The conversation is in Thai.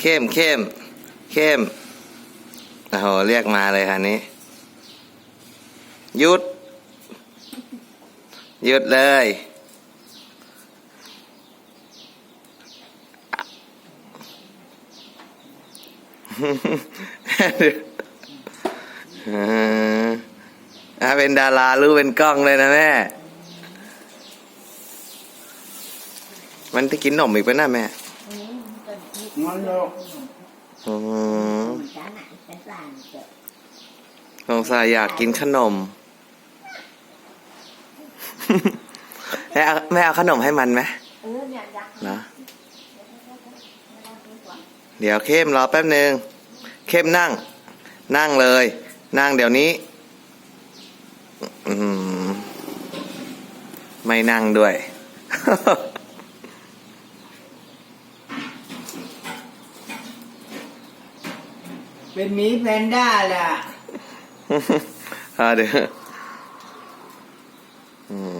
เข้มเข้มเข้มโอ้โหเรียกมาเลยคันนี้หยุดหยุดเลยอออะเป็นดารารู้เป็นกล้องเลยนะแม่ มันจะกินนมอีกปะนะแม่ นอนแล้วอืม Cá nặng cái làn kìa สงสัยอยากกินขนม แม่เอาแม่เอาขนมให้มันไหม Ừ, nhà giặt นะเดี๋ยวเข้มรอแป๊บหนึ่งเข้มนั่ง นั่งเลย นั่งเดี๋ยวนี้อืมไม่นั่งด้วย เป็นหมีแพนด้าแหละอ่าเดี๋ยวอืม